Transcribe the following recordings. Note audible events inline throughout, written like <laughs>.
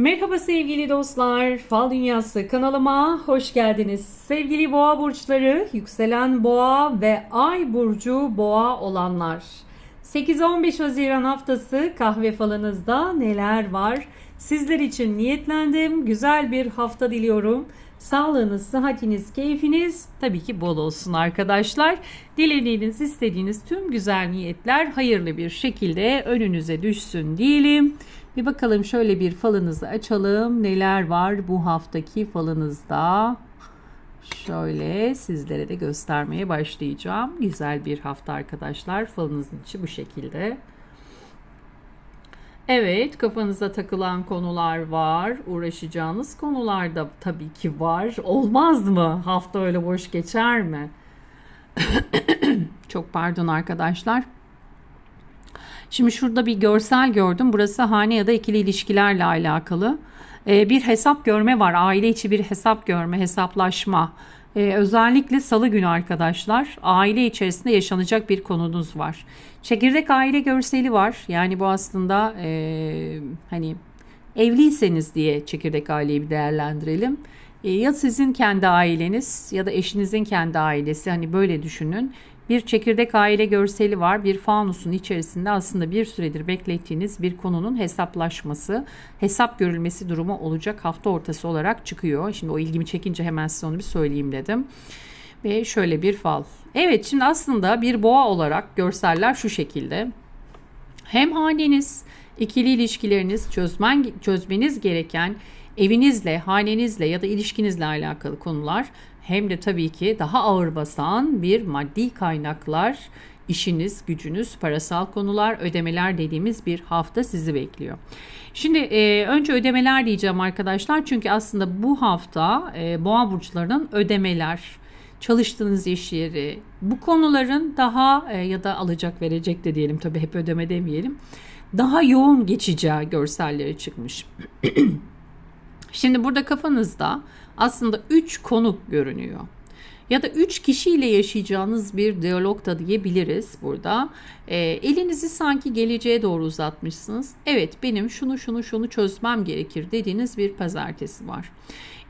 Merhaba sevgili dostlar. Fal Dünyası kanalıma hoş geldiniz. Sevgili boğa burçları, yükselen boğa ve ay burcu boğa olanlar. 8-15 Haziran haftası kahve falınızda neler var? Sizler için niyetlendim. Güzel bir hafta diliyorum. Sağlığınız, sıhhatiniz, keyfiniz tabii ki bol olsun arkadaşlar. Dilediğiniz, istediğiniz tüm güzel niyetler hayırlı bir şekilde önünüze düşsün diyelim. Bir bakalım şöyle bir falınızı açalım. Neler var bu haftaki falınızda? Şöyle sizlere de göstermeye başlayacağım. Güzel bir hafta arkadaşlar. Falınızın içi bu şekilde. Evet, kafanıza takılan konular var. Uğraşacağınız konular da tabii ki var. Olmaz mı? Hafta öyle boş geçer mi? <clears throat> Çok pardon arkadaşlar. Şimdi şurada bir görsel gördüm. Burası hane ya da ikili ilişkilerle alakalı. Ee, bir hesap görme var. Aile içi bir hesap görme, hesaplaşma. Ee, özellikle salı günü arkadaşlar aile içerisinde yaşanacak bir konunuz var. Çekirdek aile görseli var. Yani bu aslında e, hani evliyseniz diye çekirdek aileyi bir değerlendirelim. E, ya sizin kendi aileniz ya da eşinizin kendi ailesi hani böyle düşünün. Bir çekirdek aile görseli var. Bir fanusun içerisinde aslında bir süredir beklettiğiniz bir konunun hesaplaşması, hesap görülmesi durumu olacak hafta ortası olarak çıkıyor. Şimdi o ilgimi çekince hemen size onu bir söyleyeyim dedim. Ve şöyle bir fal. Evet şimdi aslında bir boğa olarak görseller şu şekilde. Hem haneniz, ikili ilişkileriniz çözmen, çözmeniz gereken evinizle, hanenizle ya da ilişkinizle alakalı konular hem de tabii ki daha ağır basan bir maddi kaynaklar, işiniz, gücünüz, parasal konular, ödemeler dediğimiz bir hafta sizi bekliyor. Şimdi e, önce ödemeler diyeceğim arkadaşlar çünkü aslında bu hafta e, boğa burçlarının ödemeler, çalıştığınız iş yeri, bu konuların daha e, ya da alacak verecek de diyelim tabii hep ödeme demeyelim. Daha yoğun geçeceği görselleri çıkmış. <clears throat> Şimdi burada kafanızda aslında 3 konu görünüyor. Ya da 3 kişiyle yaşayacağınız bir diyalog da diyebiliriz burada. E, elinizi sanki geleceğe doğru uzatmışsınız. Evet benim şunu şunu şunu çözmem gerekir dediğiniz bir pazartesi var.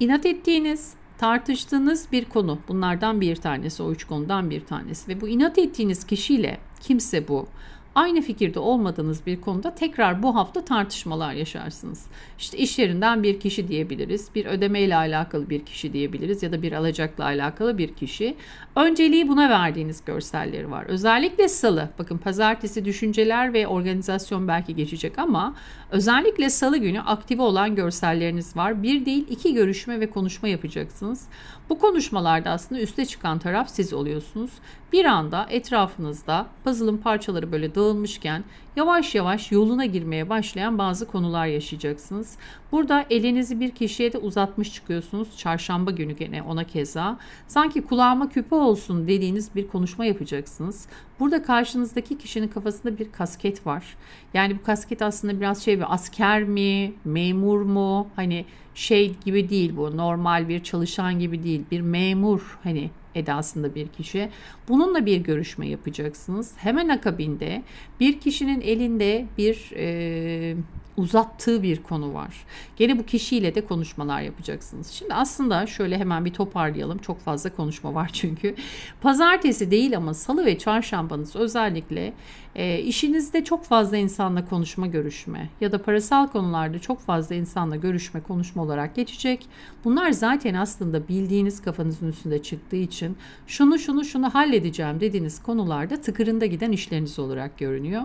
İnat ettiğiniz, tartıştığınız bir konu. Bunlardan bir tanesi, o üç konudan bir tanesi. Ve bu inat ettiğiniz kişiyle kimse bu aynı fikirde olmadığınız bir konuda tekrar bu hafta tartışmalar yaşarsınız. İşte iş yerinden bir kişi diyebiliriz, bir ödeme ile alakalı bir kişi diyebiliriz ya da bir alacakla alakalı bir kişi. Önceliği buna verdiğiniz görselleri var. Özellikle salı, bakın pazartesi düşünceler ve organizasyon belki geçecek ama özellikle salı günü aktive olan görselleriniz var. Bir değil iki görüşme ve konuşma yapacaksınız. Bu konuşmalarda aslında üste çıkan taraf siz oluyorsunuz. Bir anda etrafınızda puzzle'ın parçaları böyle dağılmışken yavaş yavaş yoluna girmeye başlayan bazı konular yaşayacaksınız. Burada elinizi bir kişiye de uzatmış çıkıyorsunuz. Çarşamba günü gene ona keza. Sanki kulağıma küpe olsun dediğiniz bir konuşma yapacaksınız. Burada karşınızdaki kişinin kafasında bir kasket var. Yani bu kasket aslında biraz şey bir asker mi, memur mu? Hani şey gibi değil bu. Normal bir çalışan gibi değil. Bir memur hani edasında bir kişi. Bununla bir görüşme yapacaksınız. Hemen akabinde bir kişinin elinde bir e, uzattığı bir konu var. Gene bu kişiyle de konuşmalar yapacaksınız. Şimdi aslında şöyle hemen bir toparlayalım. Çok fazla konuşma var çünkü. Pazartesi değil ama salı ve çarşambanız özellikle e, işinizde çok fazla insanla konuşma görüşme ya da parasal konularda çok fazla insanla görüşme konuşma olarak geçecek. Bunlar zaten aslında bildiğiniz kafanızın üstünde çıktığı için şunu şunu şunu halledeceğim dediğiniz konularda tıkırında giden işleriniz olarak görünüyor.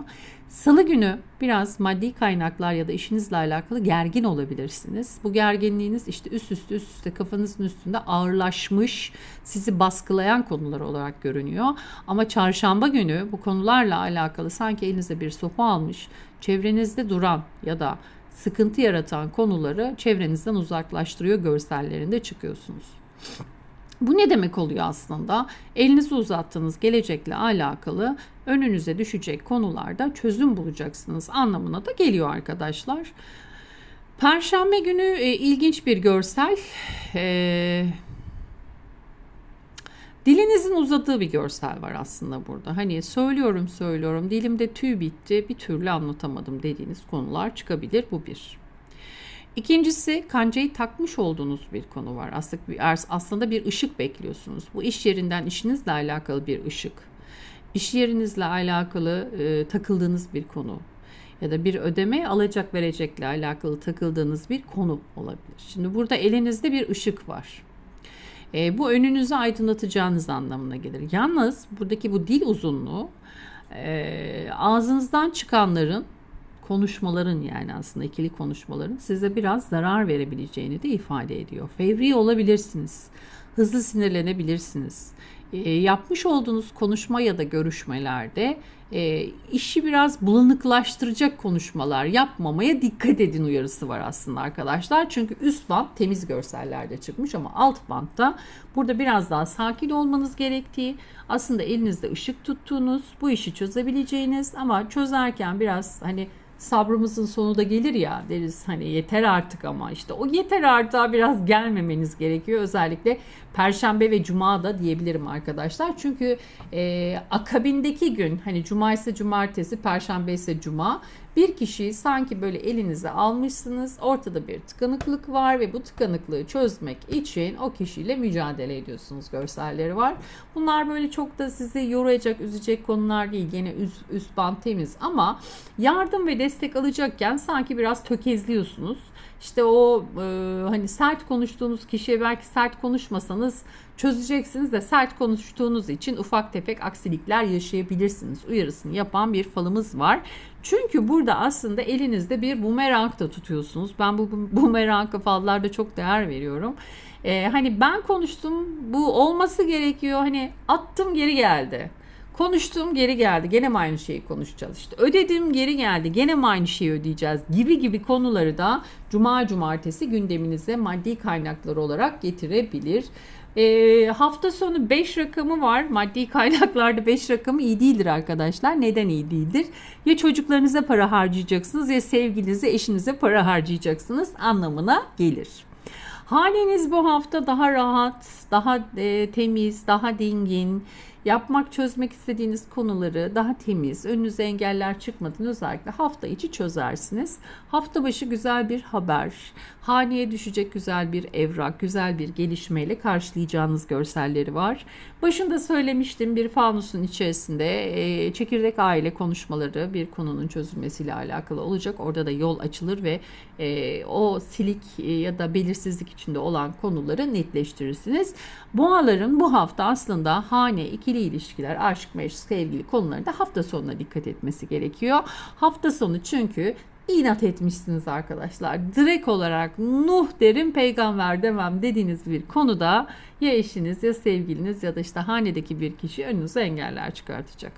Salı günü biraz maddi kaynaklar ya da işinizle alakalı gergin olabilirsiniz. Bu gerginliğiniz işte üst üste üst üste kafanızın üstünde ağırlaşmış, sizi baskılayan konular olarak görünüyor. Ama çarşamba günü bu konularla alakalı sanki elinize bir sopa almış, çevrenizde duran ya da sıkıntı yaratan konuları çevrenizden uzaklaştırıyor görsellerinde çıkıyorsunuz. Bu ne demek oluyor aslında? Elinizi uzattığınız gelecekle alakalı önünüze düşecek konularda çözüm bulacaksınız anlamına da geliyor arkadaşlar. Perşembe günü e, ilginç bir görsel. E, dilinizin uzadığı bir görsel var aslında burada. Hani söylüyorum söylüyorum dilimde tüy bitti bir türlü anlatamadım dediğiniz konular çıkabilir bu bir. İkincisi kancayı takmış olduğunuz bir konu var. Aslında bir, ışık bekliyorsunuz. Bu iş yerinden işinizle alakalı bir ışık. İş yerinizle alakalı e, takıldığınız bir konu ya da bir ödeme alacak verecekle alakalı takıldığınız bir konu olabilir. Şimdi burada elinizde bir ışık var. E, bu önünüzü aydınlatacağınız anlamına gelir. Yalnız buradaki bu dil uzunluğu e, ağzınızdan çıkanların konuşmaların yani aslında ikili konuşmaların size biraz zarar verebileceğini de ifade ediyor. Fevri olabilirsiniz. Hızlı sinirlenebilirsiniz. E, yapmış olduğunuz konuşma ya da görüşmelerde e, işi biraz bulanıklaştıracak konuşmalar yapmamaya dikkat edin uyarısı var aslında arkadaşlar. Çünkü üst band temiz görsellerde çıkmış ama alt bantta burada biraz daha sakin olmanız gerektiği aslında elinizde ışık tuttuğunuz bu işi çözebileceğiniz ama çözerken biraz hani sabrımızın sonu da gelir ya deriz hani yeter artık ama işte o yeter artığa biraz gelmemeniz gerekiyor. Özellikle perşembe ve cuma da diyebilirim arkadaşlar. Çünkü e, akabindeki gün hani cuma ise cumartesi perşembe ise cuma bir kişiyi sanki böyle elinize almışsınız ortada bir tıkanıklık var ve bu tıkanıklığı çözmek için o kişiyle mücadele ediyorsunuz görselleri var. Bunlar böyle çok da sizi yoracak, üzecek konular değil. Yine üst, üst band temiz ama yardım ve destek alacakken sanki biraz tökezliyorsunuz. İşte o e, hani sert konuştuğunuz kişiye belki sert konuşmasanız çözeceksiniz de sert konuştuğunuz için ufak tefek aksilikler yaşayabilirsiniz. Uyarısını yapan bir falımız var. Çünkü burada aslında elinizde bir bumerang da tutuyorsunuz. Ben bu bumerang fallarda çok değer veriyorum. Ee, hani ben konuştum bu olması gerekiyor. Hani attım geri geldi. Konuştuğum geri geldi. Gene mi aynı şeyi konuşacağız işte. Ödedim geri geldi. Gene mi aynı şeyi ödeyeceğiz gibi gibi konuları da cuma cumartesi gündeminize maddi kaynaklar olarak getirebilir. E, hafta sonu 5 rakamı var. Maddi kaynaklarda 5 rakamı iyi değildir arkadaşlar. Neden iyi değildir? Ya çocuklarınıza para harcayacaksınız ya sevgilinize, eşinize para harcayacaksınız anlamına gelir. Haneniz bu hafta daha rahat, daha e, temiz, daha dingin, yapmak, çözmek istediğiniz konuları daha temiz, önünüze engeller çıkmadan özellikle hafta içi çözersiniz. Hafta başı güzel bir haber, haneye düşecek güzel bir evrak, güzel bir gelişmeyle karşılayacağınız görselleri var. Başında söylemiştim bir fanusun içerisinde e, çekirdek aile konuşmaları bir konunun çözülmesiyle alakalı olacak. Orada da yol açılır ve e, o silik e, ya da belirsizlik içinde olan konuları netleştirirsiniz. Boğaların bu hafta aslında hane, ikili ilişkiler, aşk, meşk, sevgili konularında hafta sonuna dikkat etmesi gerekiyor. Hafta sonu çünkü inat etmişsiniz arkadaşlar. Direkt olarak Nuh derim peygamber demem dediğiniz bir konuda ya eşiniz ya sevgiliniz ya da işte hanedeki bir kişi önünüze engeller çıkartacak.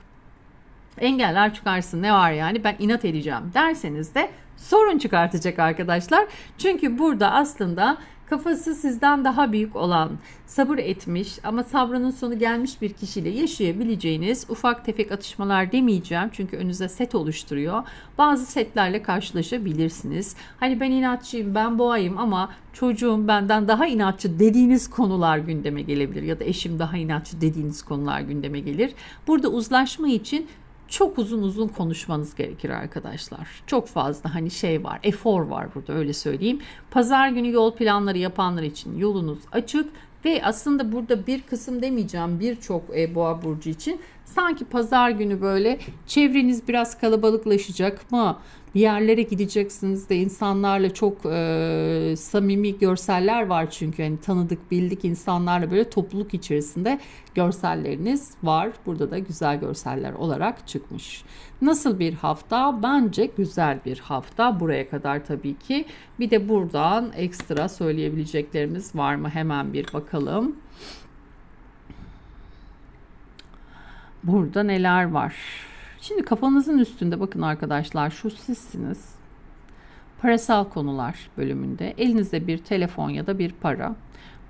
Engeller çıkarsın ne var yani ben inat edeceğim derseniz de sorun çıkartacak arkadaşlar. Çünkü burada aslında kafası sizden daha büyük olan, sabır etmiş ama sabrının sonu gelmiş bir kişiyle yaşayabileceğiniz ufak tefek atışmalar demeyeceğim. Çünkü önünüze set oluşturuyor. Bazı setlerle karşılaşabilirsiniz. Hani ben inatçıyım, ben boğayım ama çocuğum benden daha inatçı dediğiniz konular gündeme gelebilir. Ya da eşim daha inatçı dediğiniz konular gündeme gelir. Burada uzlaşma için çok uzun uzun konuşmanız gerekir arkadaşlar. Çok fazla hani şey var, efor var burada öyle söyleyeyim. Pazar günü yol planları yapanlar için yolunuz açık ve aslında burada bir kısım demeyeceğim birçok e, boğa burcu için sanki pazar günü böyle çevreniz biraz kalabalıklaşacak mı? Yerlere gideceksiniz de insanlarla çok e, samimi görseller var çünkü hani tanıdık bildik insanlarla böyle topluluk içerisinde görselleriniz var. Burada da güzel görseller olarak çıkmış. Nasıl bir hafta? Bence güzel bir hafta. Buraya kadar tabii ki. Bir de buradan ekstra söyleyebileceklerimiz var mı? Hemen bir bakalım. Burada neler var? Şimdi kafanızın üstünde bakın arkadaşlar şu sizsiniz. Parasal konular bölümünde elinizde bir telefon ya da bir para.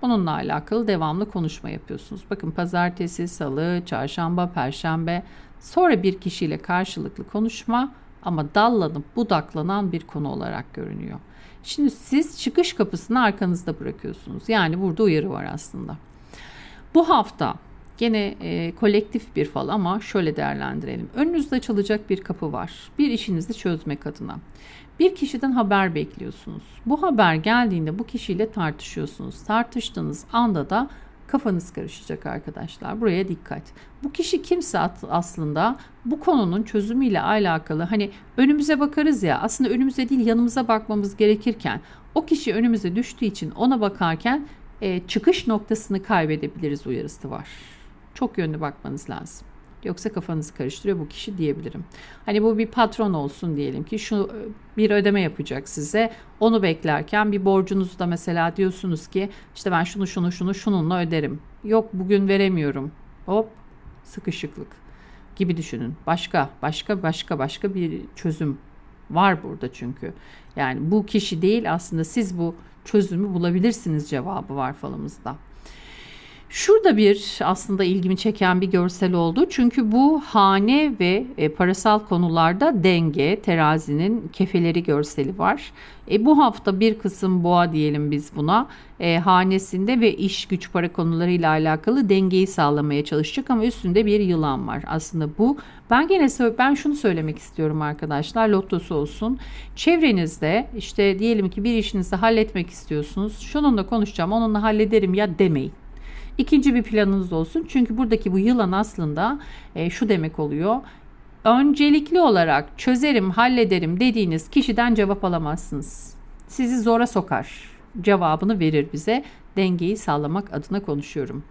Bununla alakalı devamlı konuşma yapıyorsunuz. Bakın pazartesi, salı, çarşamba, perşembe sonra bir kişiyle karşılıklı konuşma ama dallanıp budaklanan bir konu olarak görünüyor. Şimdi siz çıkış kapısını arkanızda bırakıyorsunuz. Yani burada uyarı var aslında. Bu hafta Gene e, kolektif bir fal ama şöyle değerlendirelim. Önünüzde açılacak bir kapı var. Bir işinizi çözmek adına. Bir kişiden haber bekliyorsunuz. Bu haber geldiğinde bu kişiyle tartışıyorsunuz. Tartıştığınız anda da kafanız karışacak arkadaşlar. Buraya dikkat. Bu kişi kimse aslında bu konunun çözümüyle alakalı hani önümüze bakarız ya aslında önümüze değil yanımıza bakmamız gerekirken o kişi önümüze düştüğü için ona bakarken e, çıkış noktasını kaybedebiliriz uyarısı var. Çok yönlü bakmanız lazım. Yoksa kafanızı karıştırıyor bu kişi diyebilirim. Hani bu bir patron olsun diyelim ki şu e, bir ödeme yapacak size. Onu beklerken bir borcunuzu da mesela diyorsunuz ki işte ben şunu şunu şunu şununla öderim. Yok bugün veremiyorum. Hop sıkışıklık gibi düşünün. Başka başka başka başka bir çözüm var burada çünkü. Yani bu kişi değil aslında siz bu çözümü bulabilirsiniz cevabı var falımızda. Şurada bir aslında ilgimi çeken bir görsel oldu. Çünkü bu hane ve e, parasal konularda denge, terazinin kefeleri görseli var. E, bu hafta bir kısım boğa diyelim biz buna. E, hanesinde ve iş güç para konularıyla alakalı dengeyi sağlamaya çalışacak ama üstünde bir yılan var. Aslında bu ben gene ben şunu söylemek istiyorum arkadaşlar. Lottosu olsun. Çevrenizde işte diyelim ki bir işinizi halletmek istiyorsunuz. Şununla konuşacağım, onunla hallederim ya demeyin. İkinci bir planınız olsun. Çünkü buradaki bu yılan aslında e, şu demek oluyor. Öncelikli olarak çözerim, hallederim dediğiniz kişiden cevap alamazsınız. Sizi zora sokar. Cevabını verir bize. Dengeyi sağlamak adına konuşuyorum.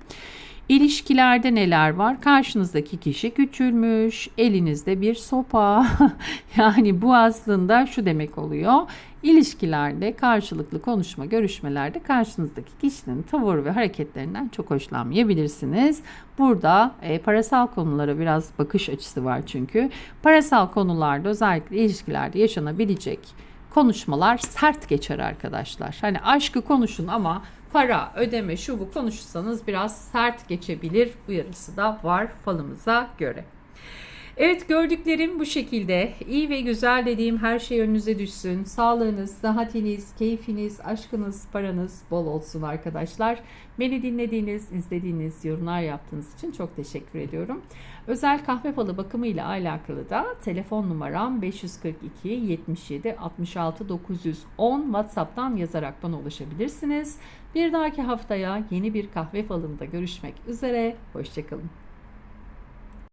İlişkilerde neler var? Karşınızdaki kişi küçülmüş, elinizde bir sopa. <laughs> yani bu aslında şu demek oluyor. İlişkilerde karşılıklı konuşma, görüşmelerde karşınızdaki kişinin tavır ve hareketlerinden çok hoşlanmayabilirsiniz. Burada e, parasal konulara biraz bakış açısı var çünkü. Parasal konularda özellikle ilişkilerde yaşanabilecek konuşmalar sert geçer arkadaşlar. Hani aşkı konuşun ama para, ödeme, şu bu konuşursanız biraz sert geçebilir uyarısı da var falımıza göre. Evet gördüklerim bu şekilde. İyi ve güzel dediğim her şey önünüze düşsün. Sağlığınız, sıhhatiniz, keyfiniz, aşkınız, paranız bol olsun arkadaşlar. Beni dinlediğiniz, izlediğiniz, yorumlar yaptığınız için çok teşekkür ediyorum. Özel kahve falı bakımı ile alakalı da telefon numaram 542 77 66 910 WhatsApp'tan yazarak bana ulaşabilirsiniz. Bir dahaki haftaya yeni bir kahve falında görüşmek üzere. Hoşçakalın.